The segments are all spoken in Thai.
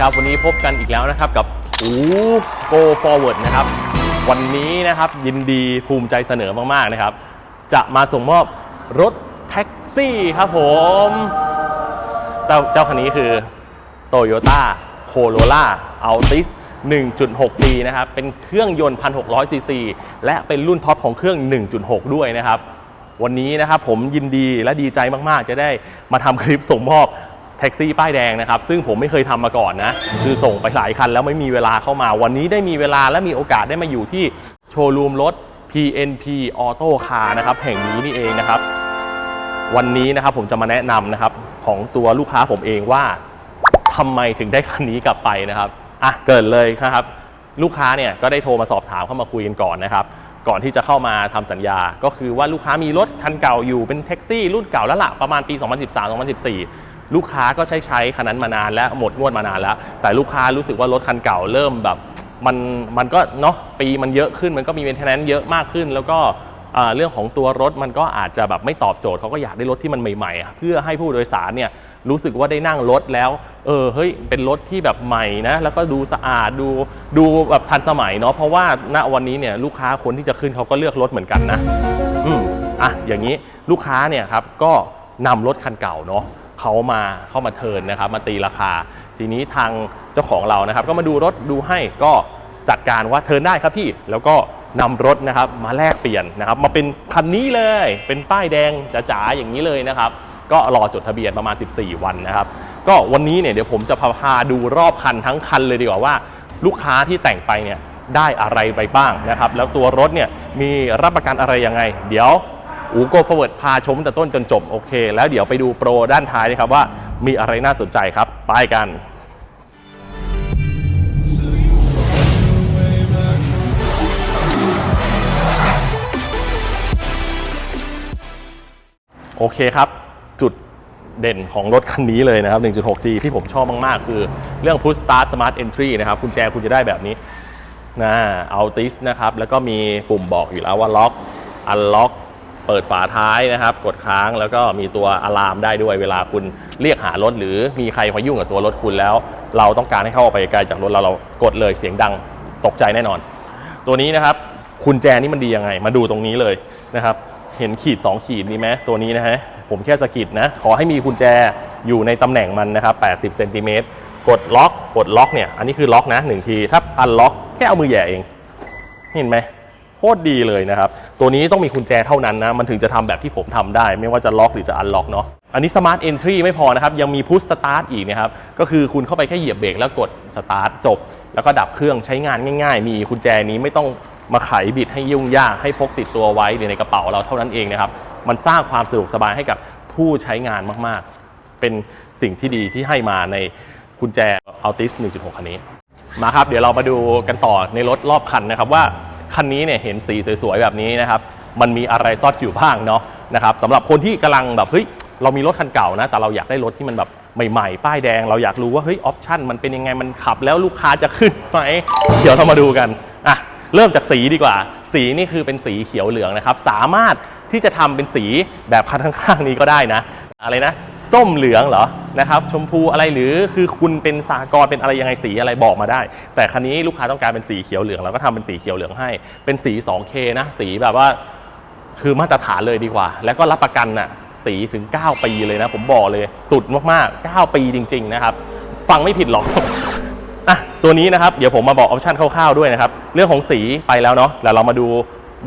ครับ วันนี้พบกันอีกแล้วนะครับกับอู Go Forward นะครับ วันนี้นะครับยินดีภูมิใจเสนอมากๆนะครับ จะมาส่งมอบรถแท็กซี่ครับผมเจ้าคันนี้คือ Toyota Corolla Altis 1.6G นะครับ เป็นเครื่องยนต์ 1,600ซีซีและเป็นรุ่นท็อปของเครื่อง 1.6 ด้วยนะครับ วันนี้นะครับผมยินดีและดีใจมาก ๆ จะได้มาทำคลิปส่งมอบ แท็กซี่ป้ายแดงนะครับ ซึ่งผมไม่เคยทำมาก่อนนะ คือส่งไปหลายคันแล้วไม่มีเวลาเข้ามา วันนี้ได้มีเวลาและมีโอกาสได้มาอยู่ที่โชว์รูมรถ PNP Auto Car นะครับแห่งนี้นี่เองนะครับ วันนี้นะครับผมจะมาแนะนำนะครับของตัวลูกค้าผมเองว่าทำไมถึงได้คันนี้กลับไปนะครับอะเกิดเลยนะครับ ลูกค้าเนี่ยก็ได้โทรมาสอบถามเข้ามาคุยกันก่อนนะครับ ก่อนที่จะเข้ามาทำสัญญา ก็คือว่าลูกค้ามีรถคันเก่าอยู่เป็นแท็กซี่รุ่นเก่าแล้วล่ะประมาณปี 2013-2014 ลูกค้าก็ใช้ใช้คันนั้นมานานแล้วหมดงวดมานานแล้ว แต่ลูกค้ารู้สึกว่ารถคันเก่าเริ่มแบบมันมันก็เนาะปีมันเยอะขึ้นมันก็มีเมนเทนแนนเยอะมากขึ้น แล้วก็เรื่องของตัวรถมันก็อาจจะแบบไม่ตอบโจทย์เขาก็อยากได้รถที่มันใหม่ๆ เพื่อให้ผู้โดยสารเนี่ยรู้สึกว่าได้นั่งรถแล้ว เออเฮ้ยเป็นรถที่แบบใหม่นะแล้วก็ดูสะอาดดูดูแบบทันสมัยเนาะเพราะว่าณวันนี้เนี่ยลูกค้าคนที่จะขึ้นเขาก็เลือกรถเหมือนกันนะ อืมอะอย่างนี้ลูกค้าเนี่ยครับก็นำรถคันเก่าเนาะ เขามาเข้ามาเทินนะครับ มาตีราคา ทีนี้ทางเจ้าของเรานะครับ ก็มาดูรถดูให้ก็จัดการว่าเทินได้ครับพี่แล้วก็นำรถนะครับมาแลกเปลี่ยนนะครับ มาเป็นคันนี้เลย เป็นป้ายแดงจ๋าๆอย่างนี้เลยนะครับ ก็รอจดทะเบียนประมาณ 14 วันนะครับ ก็วันนี้เนี่ยเดี๋ยวผมจะพาดูรอบคันทั้งคันเลยดีกว่าว่า ลูกค้าที่แต่งไปเนี่ยได้อะไรไปบ้างนะครับ แล้วตัวรถเนี่ยมีรับประกันอะไรยังไง เดี๋ยว อูโกฟเวิร์ดพาชมแต่ต้นจนจบโอเค แล้วเดี๋ยวไปดูโปรด้านท้ายนะครับว่ามีอะไรน่าสนใจครับไปกันโอเคครับ จุดเด่นของรถคันนี้เลยนะครับ 1.6G ที่ผมชอบมาก ๆ คือเรื่อง Push Start Smart Entry นะครับกุญแจคุณจะได้แบบนี้นะเอาติสนะครับ แล้วก็มีปุ่มบอกอยู่แล้วว่าล็อกอันล็อก เปิดฝาท้ายนะครับ กดค้างแล้วก็มีตัวอะลามได้ด้วยเวลาคุณเรียกหารถ หรือมีใครมายุ่งกับตัวรถคุณแล้ว เราต้องการให้เข้าออไปไกลจากรถเราเรากดเลยเสียงดังตกใจแน่นอน ตัวนี้นะครับกุญแจนี่มันดียังไง มาดูตรงนี้เลยนะครับ เห็นขีด 2 ขีดนี่ไหมตัวนี้นะฮะผมแค่สกิดนะ ขอให้มีกุญแจอยู่ในตำแหน่งมันนะครับ80เซนติเมตรกดล็อกกดล็อกเนี่ยอันนี้คือล็อกนะหนึ่งทีถ้าอันล็อกแค่เอามือแย่เอง เห็นไหม โคตรดีเลยนะครับ ตัวนี้ต้องมีกุญแจเท่านั้นนะ มันถึงจะทำแบบที่ผมทำได้ ไม่ว่าจะล็อกหรือจะอันล็อกเนาะอันนี้ Smart Entry ไม่พอนะครับ ยังมีพุชสตาร์ทอีกนะครับ ก็คือคุณเข้าไปแค่เหยียบเบรกแล้วกดสตาร์ทจบ แล้วก็ดับเครื่องใช้งานง่าย ๆ มีกุญแจนี้ไม่ต้องมาไขบิดให้ยุ่งยากให้พกติดตัวไว้หรือในกระเป๋าเราเท่านั้นเองนะครับ มันสร้างความสะดวกสบายให้กับผู้ใช้งานมากๆ เป็นสิ่งที่ดีที่ให้มาในกุญแจ Altis 1.6 คันนี้ มาครับ เดี๋ยวเรามาดูกันต่อในรถรอบคันนะครับว่า คันนี้เนี่ยเห็นสีสวยๆแบบนี้นะครับ มันมีอะไรซ่อนอยู่บ้างเนาะนะครับสำหรับคนที่กำลังแบบเฮ้ยเรามีรถคันเก่านะ แต่เราอยากได้รถที่มันแบบใหม่ๆ ป้ายแดง เราอยากรู้ว่าเฮ้ยออปชั่นมันเป็นยังไงมันขับแล้วลูกค้าจะขึ้นไหมเดี๋ยวเรามาดูกันอะเริ่มจากสีดีกว่า สีนี่คือเป็นสีเขียวเหลืองนะครับ สามารถที่จะทำเป็นสีแบบคันข้างๆนี้ก็ได้นะ อะไรนะ ส้มเหลืองเหรอนะครับชมพูอะไรหรือคือคุณเป็นสากรเป็นอะไรยังไงสีอะไรบอกมาได้ แต่คันนี้ลูกค้าต้องการเป็นสีเขียวเหลืองเราก็ทำเป็นสีเขียวเหลืองให้ เป็นสี 2K นะสีแบบว่าคือมาตรฐานเลยดีกว่า แล้วก็รับประกันน่ะสีถึง 9 ปีเลยนะ ผมบอกเลยสุดมากๆ 9 ปีจริง ๆ นะครับ ฟังไม่ผิดหรอกอะตัวนี้นะครับ เดี๋ยวผมมาบอกออปชันคร่าวๆด้วยนะครับ เรื่องของสีไปแล้วเนาะแล้วเรามาดู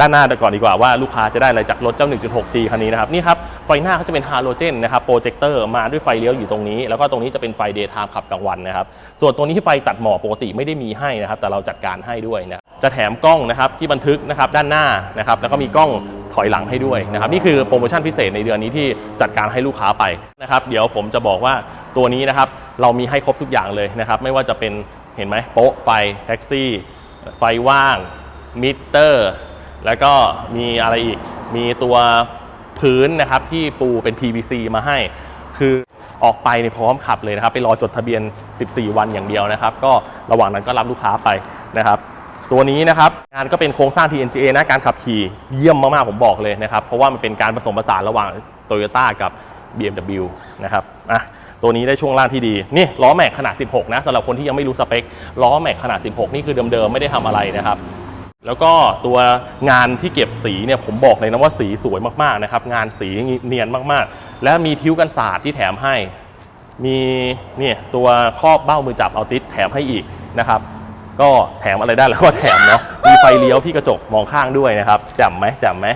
ด้านหน้าก่อนดีกว่าว่าลูกค้าจะได้อะไรจากรถเจ้า 1.6G คันนี้นะครับนี่ครับไฟหน้าเขาจะเป็นฮาโลเจนนะครับโปรเจคเตอร์มาด้วยไฟเลี้ยวอยู่ตรงนี้ แล้วก็ตรงนี้จะเป็นไฟเดย์ไทม์ขับกลางวันนะครับส่วนตัวนี้ที่ไฟตัดหมอกปกติไม่ได้มีให้นะครับแต่เราจัดการให้ด้วยนะจะแถมกล้องนะครับที่บันทึกนะครับด้านหน้านะครับแล้วก็มีกล้องถอยหลังให้ด้วยนะครับนี่คือโปรโมชั่นพิเศษในเดือนนี้ที่จัดการให้ลูกค้าไปนะครับเดี๋ยวผมจะบอกว่าตัวนี้นะครับเรามีให้ครบทุกอย่างเลยนะครับไม่ว่าจะเป็นเห็นไหมโป๊ะไฟแท็กซี่ ไฟว่างมิเตอร์ แล้วก็มีอะไรอีก มีตัวพื้นนะครับที่ปูเป็น PVC มาให้ คือออกไปในยพร้อมขับเลยนะครับ ไปรอจดทะเบียน 14 วันอย่างเดียวนะครับ ก็ระหว่างนั้นก็รับลูกค้าไปนะครับ ตัวนี้นะครับงานก็เป็นโครงสร้าง TNGA นะการขับขี่เยี่ยมมากๆผมบอกเลยนะครับ เพราะว่ามันเป็นการผสมผสานระหว่าง Toyota กับ BMW นะครับอะตัวนี้ได้ช่วงล่างที่ดี นี่ล้อแม็กขนาด 16 นะสำหรับคนที่ยังไม่รู้สเปค ล้อแม็กขนาด 16 นี่คือเดิมๆ ไม่ได้ทำอะไรนะครับ แล้วก็ตัวงานที่เก็บสีเนี่ยผมบอกเลยนะว่าสีสวยมากๆนะครับ งานสีเนียนมากๆ และมีทิวกันศาสตร์ที่แถมให้ มีเนี่ยตัวครอบเบ้ามือจับเอาติสแถมให้อีกนะครับ ก็แถมอะไรได้แล้วก็แถมเนาะมีไฟเลี้ยวที่กระจกมองข้างด้วยนะครับจำไหมจำไหม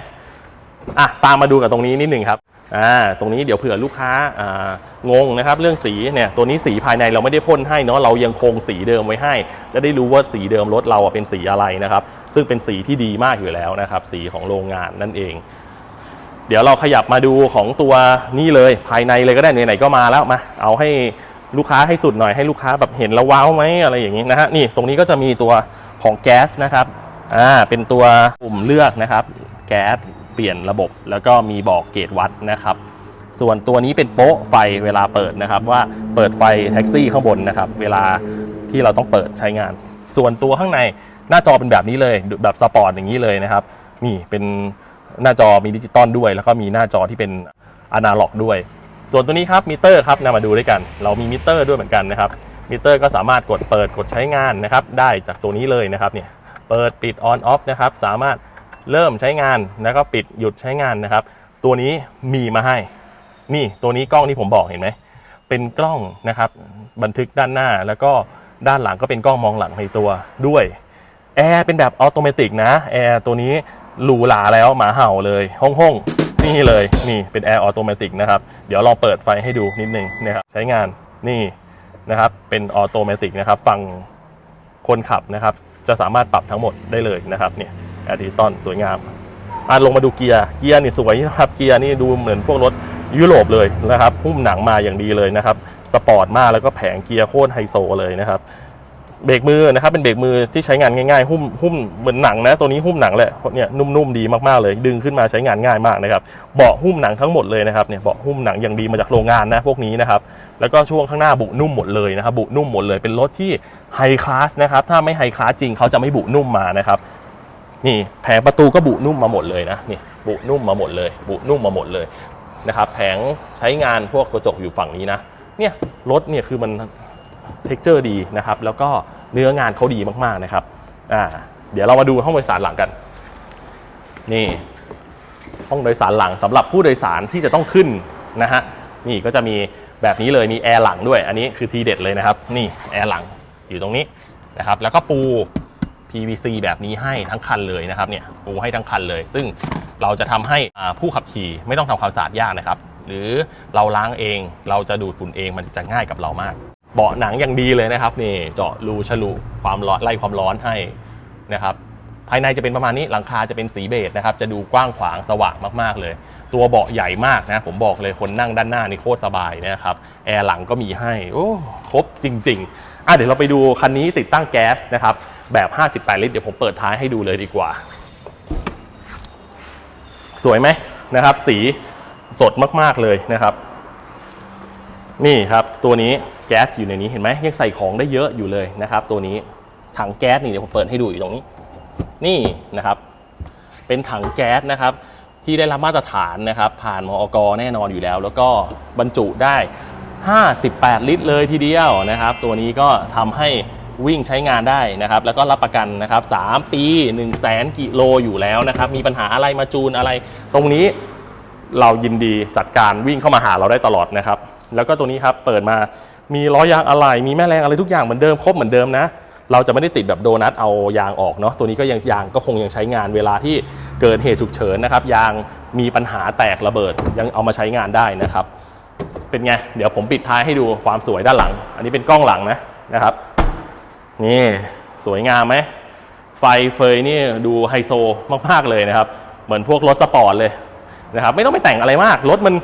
อะตามมาดูกับตรงนี้นิดหนึ่งครับ อ่าตรงนี้เดี๋ยวเผื่อลูกค้าอ่างงนะครับเรื่องสีเนี่ยตัวนี้สีภายในเราไม่ได้พ่นให้เนาะเรายังคงสีเดิมไว้ให้ จะได้รู้ว่าสีเดิมรถเราเป็นสีอะไรนะครับ ซึ่งเป็นสีที่ดีมากอยู่แล้วนะครับ สีของโรงงานนั่นเอง เดี๋ยวเราขยับมาดูของตัวนี่เลยภายในเลยก็ได้ไหนๆก็มาแล้วมาเอาให้ลูกค้าให้สุดหน่อยให้ลูกค้าแบบเห็นแล้วว้าวไหมอะไรอย่างนี้นะฮะนี่ตรงนี้ก็จะมีตัวของแก๊สนะครับอ่าเป็นตัวปุ่มเลือกนะครับ แก๊ส เปลี่ยนระบบ แล้วก็มีบอกเกจวัดนะครับ ส่วนตัวนี้เป็นโป๊ะไฟเวลาเปิดนะครับ ว่าเปิดไฟแท็กซี่ข้างบนนะครับ เวลาที่เราต้องเปิดใช้งาน ส่วนตัวข้างในหน้าจอเป็นแบบนี้เลยแบบสปอร์ตอย่างนี้เลยนะครับนี่เป็นหน้าจอมีดิจิตอลด้วย แล้วก็มีหน้าจอที่เป็นอนาล็อกด้วย ส่วนตัวนี้ครับมิเตอร์ครับนำมาดูด้วยกัน เรามีมิเตอร์ด้วยเหมือนกันนะครับมิเตอร์ก็สามารถกดเปิดกดใช้งานนะครับ ได้จากตัวนี้เลยนะครับเนี่ยเปิดปิดออนออฟนะครับ สามารถ เริ่มใช้งานแล้วก็ปิดหยุดใช้งานนะครับ ตัวนี้มีมาให้ นี่ตัวนี้กล้องที่ผมบอกเห็นไหมเป็นกล้องนะครับ บันทึกด้านหน้าแล้วก็ด้านหลังก็เป็นกล้องมองหลังในตัวด้วยแอร์เป็นแบบออโตเมติกนะแอร์ตัวนี้หรูหราแล้วหมาเห่าเลยห้องห้องๆนี่เลยนี่เป็นแอร์ออโตเมตินะครับ เดี๋ยวลองเปิดไฟให้ดูนิดนึงนะครับใช้งานนี่นะครับ เป็นออโตเมตินะครับฝั่งคนขับนะครับ จะสามารถปรับทั้งหมดได้เลยนะครับเนี่ย แอร์ดิตอลสวยงามอะลงมาดูเกียร์เกียร์นี่สวยนะครับเกียร์นี่ดูเหมือนพวกรถยุโรปเลยนะครับหุ้มหนังมาอย่างดีเลยนะครับสปอร์ตมากแล้วก็แผงเกียร์โคตรไฮโซเลยนะครับเบรกมือนะครับเป็นเบรกมือที่ใช้งานง่ายๆ หุ้มหุ้มเหมือนหนังนะตัวนี้หุ้มหนังแหละเนี่ยนุ่มๆดีมากๆเลย ดึงขึ้นมาใช้งานง่ายมากนะครับเบาะหุ้มหนังทั้งหมดเลยนะครับเนี่ยเบาะหุ้มหนังอย่างดีมาจากโรงงานนะพวกนี้นะครับแล้วก็ช่วงข้างหน้าบุนุ่มหมดเลยนะครับบุนุ่มหมดเลยเป็นรถที่ไฮคลาสนะครับถ้าไม่ไฮคลาสจริงเขาจะไม่บุนุ่มมานะครับ นี่แผงประตูก็บุนุ่มมาหมดเลยนะนี่บุนุ่มมาหมดเลย บุนุ่มมาหมดเลยนะครับแผงใช้งานพวกกระจกอยู่ฝั่งนี้นะเนี่ยรถเนี่ยคือมันเท็กเจอร์ดีนะครับแล้วก็เนื้องานเขาดีมากๆนะครับอ่าเดี๋ยวเรามาดูห้องโดยสารหลังกัน นี่ ห้องโดยสารหลังสำหรับผู้โดยสารที่จะต้องขึ้นนะฮะนี่ก็จะมีแบบนี้เลยมีแอร์หลังด้วย อันนี้คือทีเด็ดเลยนะครับ นี่แอร์หลังอยู่ตรงนี้นะครับ แล้วก็ปู PVC แบบนี้ให้ทั้งคันเลยนะครับเนี่ยปูให้ทั้งคันเลย ซึ่งเราจะทำให้ผู้ขับขี่ไม่ต้องทำความสะอาดยากนะครับ หรือเราล้างเองเราจะดูดฝุ่นเองมันจะง่ายกับเรามาก เบาะหนังอย่างดีเลยนะครับนี่เจาะรูฉลุความร้อนไล่ความร้อนให้นะครับภายในจะเป็นประมาณนี้หลังคาจะเป็นสีเบจนะครับจะดูกว้างขวางสว่างมากๆเลย ตัวเบาะใหญ่มากนะผมบอกเลยคนนั่งด้านหน้านี่โคตรสบายนะครับแอร์หลังก็มีให้โอ้ครบจริง ๆอะเดี๋ยวเราไปดูคันนี้ติดตั้งแก๊สนะครับ แบบ 58 ลิตร เดี๋ยวผมเปิดท้ายให้ดูเลยดีกว่า สวยไหมนะครับ สีสดมาก ๆ เลยนะครับ นี่ครับตัวนี้แก๊สอยู่ในนี้เห็นไหมยังใส่ของได้เยอะอยู่เลยนะครับ ตัวนี้ถังแก๊สนี่เดี๋ยวผมเปิดให้ดูอยู่ตรงนี้ นี่นะครับ เป็นถังแก๊สนะครับ ที่ได้รับมาตรฐานนะครับ ผ่านมอกแน่นอนอยู่แล้ว แล้วก็บรรจุได้ 58 ลิตรเลยทีเดียวนะครับ ตัวนี้ก็ทำให้ วิ่งใช้งานได้นะครับ แล้วก็รับประกันนะครับ 3 ปี 1 0 0 0 0แสนกิโลอยู่แล้วนะครับ มีปัญหาอะไรมาจูนอะไร ตรงนี้เรายินดีจัดการวิ่งเข้ามาหาเราได้ตลอดนะครับ แล้วก็ตัวนี้ครับเปิดมามีล้อยางอะไรมีแม่แรงอะไรทุกอย่างเหมือนเดิมครบเหมือนเดิมนะเราจะไม่ได้ติดแบบโดนัทเอายางออกเนาะตัวนี้ก็ยังยางก็คงยังใช้งานเวลาที่เกิดเหตุฉุกเฉินนะครับ ยางมีปัญหาแตกระเบิดยังเอามาใช้งานได้นะครับ เป็นไง เดี๋ยวผมปิดท้ายให้ดูความสวยด้านหลัง อันนี้เป็นกล้องหลังนะนะครับ นี่สวยงามไหม ไฟเฟยนี่ดูไฮโซมาก ๆ เลยนะครับ เหมือนพวกรถสปอร์ตเลยนะครับไม่ต้องไปแต่งอะไรมาก รถมัน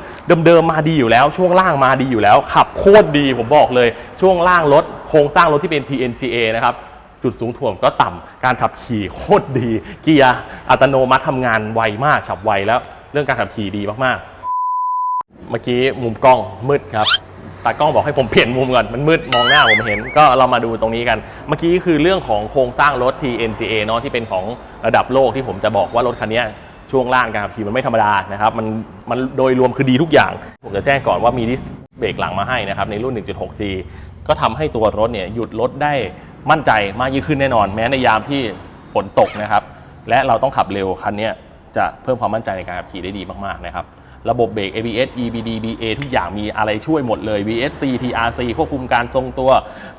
เดิมๆมาดีอยู่แล้ว ช่วงล่างมาดีอยู่แล้ว ขับโคตรดีผมบอกเลย ช่วงล่างรถโครงสร้างรถที่เป็น TNGA นะครับจุดสูงถ่วงก็ต่ำการขับขี่โคตรดี เกียร์อัตโนมัติทำงานไวมากฉับไวแล้ว เรื่องการขับขี่ดีมากๆ เมื่อกี้มุมกล้องมืดครับ ตากล้องบอกให้ผมเปลี่ยนมุมก่อน มันมืดมองหน้าผมเห็น ก็เรามาดูตรงนี้กัน เมื่อกี้คือเรื่องของโครงสร้างรถ TNGA เนาะที่เป็นของระดับโลกที่ผมจะบอกว่ารถคันนี้ช่วงล่างการขับขี่มันไม่ธรรมดานะครับ มันมันโดยรวมคือดีทุกอย่าง ผมจะแจ้งก่อนว่ามีดิสเบรกหลังมาให้นะครับในรุ่น 1.6G ก็ทำให้ตัวรถเนี่ยหยุดรถได้มั่นใจมากยิ่งขึ้นแน่นอน แม้ในยามที่ฝนตกนะครับ และเราต้องขับเร็วคันนี้จะเพิ่มความมั่นใจในการขับขี่ได้ดีมากๆนะครับ ระบบเบรก ABS EBD BA ทุกอย่างมีอะไรช่วยหมดเลย VSC TRC ควบคุมการทรงตัว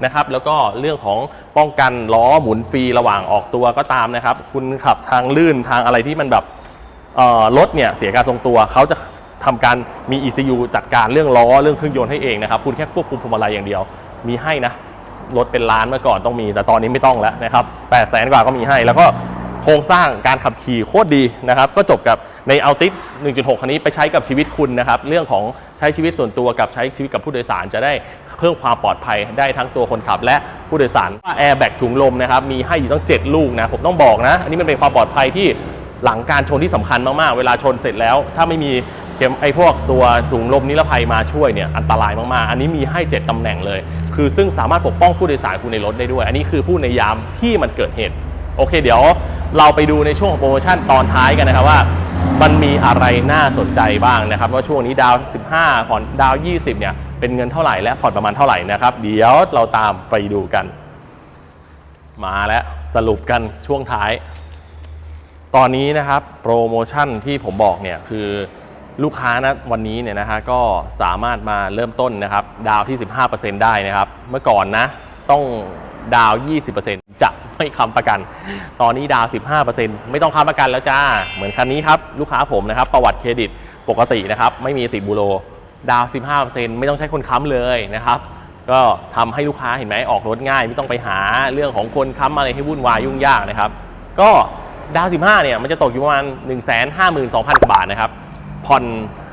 นะครับ แล้วก็เรื่องของป้องกันล้อหมุนฟรีระหว่างออกตัวก็ตามนะครับ คุณขับทางลื่นทางอะไรที่มันแบบรถเนี่ยเสียการทรงตัวเขาจะทำการมี ECU จัดการเรื่องล้อเรื่องเครื่องยนต์ให้เองนะครับ คุณแค่ควบคุมพวงมาลัยอย่างเดียว มีให้นะรถเป็นล้านเมื่อก่อนต้องมี แต่ตอนนี้ไม่ต้องแล้วนะครับ8 0 0แสนกว่าก็มีให้แล้วก็ โครงสร้างการขับขี่โคตรดีนะครับ ก็จบกับใน Altis 1.6 คันนี้ไปใช้กับชีวิตคุณนะครับ เรื่องของใช้ชีวิตส่วนตัวกับใช้ชีวิตกับผู้โดยสารจะได้เพิ่มความปลอดภัยได้ทั้งตัวคนขับและผู้โดยสารแอร์แบ็กถุงลมนะครับ มีให้อยู่ตั้ง 7 ลูกนะ ผมต้องบอกนะ อันนี้มันเป็นความปลอดภัยที่หลังการชนที่สำคัญมากๆ เวลาชนเสร็จแล้ว ถ้าไม่มีเข็มไอ้พวกตัวถุงลมนิรภัยมาช่วยเนี่ยอันตรายมากๆ อันนี้มีให้ 7ตำแหน่งเลย คือซึ่งสามารถปกป้องผู้โดยสารคุณในรถได้ด้วย อันนี้คือผู้ในยามที่มันเกิดเหตุ โอเค เดี๋ยว เราไปดูในช่วงของโปรโมชั่นตอนท้ายกันนะครับว่า มันมีอะไรน่าสนใจบ้างนะครับ ว่าช่วงนี้ดาว 15 ผ่อนดาว 20 เนี่ย เป็นเงินเท่าไหร่และผ่อนประมาณเท่าไหร่นะครับ เดี๋ยวเราตามไปดูกัน มาแล้วสรุปกันช่วงท้าย ตอนนี้นะครับโปรโมชั่นที่ผมบอกเนี่ยคือลูกค้านะวันนี้เนี่ยนะฮะก็สามารถมาเริ่มต้นนะครับ ดาวที่ 15%ได้นะครับ เมื่อก่อนนะต้อง ดาว 20%จะไม่ค้ำประกัน ตอนนี้ดาว 15%ไม่ต้องค้ำประกันแล้วจ้า เหมือนคันนี้ครับ ลูกค้าผมนะครับ ประวัติเครดิตปกตินะครับ ไม่มีติดบูโร ดาว 15%ไม่ต้องใช้คนค้ำเลยนะครับ ก็ทำให้ลูกค้าเห็นไหมออกรถง่าย ไม่ต้องไปหาเรื่องของคนค้ำอะไรให้วุ่นวายยุ่งยากนะครับ ก็ดาว 15 เนี่ย มันจะตกอยู่ประมาณ 1 5 2 0 0 0กว่าบาทนะครับ ผ่อน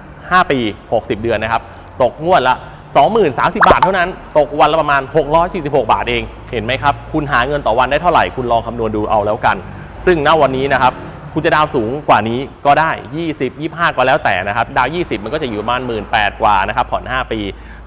5 ปี 60 เดือนนะครับ ตกงวดละ 20,030 บาทเท่านั้น ตกวันละประมาณ 646 บาทเอง เห็นไหมครับ คุณหาเงินต่อวันได้เท่าไหร่ คุณลองคำนวณดูเอาแล้วกัน ซึ่งณวันนี้นะครับ คุณจะดาวสูงกว่านี้ก็ได้ 20 25 ก็แล้วแต่นะครับ ดาว 20 มันก็จะอยู่ประมาณ 18,000 กว่านะครับ ผ่อน 5 ปี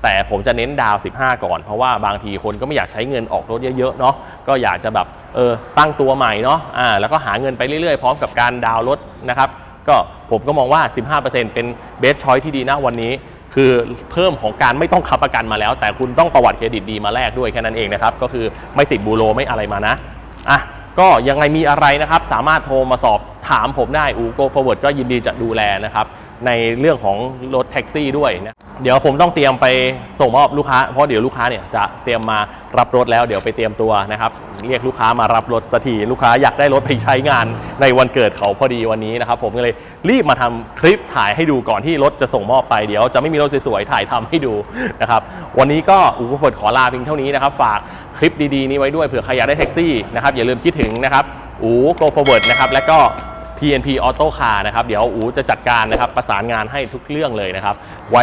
แต่ผมจะเน้นดาว 15 ก่อน เพราะว่าบางทีคนก็ไม่อยากใช้เงินออกรถเยอะๆ เนาะ ก็อยากจะแบบ เออ ตั้งตัวใหม่เนาะ อ่า แล้วก็หาเงินไปเรื่อยๆ พร้อมกับการดาวรถนะครับ ก็ผมก็มองว่า 15%เป็นเบสชอยที่ดีนะวันนี้ คือเพิ่มของการไม่ต้องคับประกันมาแล้ว แต่คุณต้องประวัติเครดิตดีมาแลกด้วยแค่นั้นเองนะครับก็คือไม่ติดบูโรไม่อะไรมานะอะก็ยังไงมีอะไรนะครับ สามารถโทรมาสอบถามผมได้อูโกฟอร์เวิร์ดก็ยินดีจะดูแลนะครับ ในเรื่องของรถแท็กซี่ด้วยนะเดี๋ยวผมต้องเตรียมไปส่งมอบลูกค้า เพราะเดี๋ยวลูกค้าเนี่ยจะเตรียมมารับรถแล้วเดี๋ยวไปเตรียมตัวนะครับ เรียกลูกค้ามารับรถสักทีลูกค้าอยากได้รถไปใช้งานในวันเกิดเขาพอดีวันนี้นะครับ ผมก็เลยรีบมาทำคลิปถ่ายให้ดูก่อนที่รถจะส่งมอบไปเดี๋ยวจะไม่มีรถสวยๆถ่ายทำให้ดูนะครับวันนี้ก็อูเฟิร์ดขอลาเพียงเท่านี้นะครับ ฝากคลิปดีๆนี้ไว้ด้วยเผื่อใครอยากได้แท็กซี่นะครับอย่าลืมคิดถึงนะครับอูโกฟอร์เวิร์ดนะครับแล้วก็ TNP Auto Car นะครับเดี๋ยวอูจะจัดการนะครับประสานงานให้ทุกเรื่องเลยนะครับ ไว้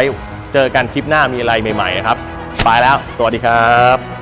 เจอกันคลิปหน้ามีอะไรใหม่ๆนะครับไปแล้ว สวัสดีครับ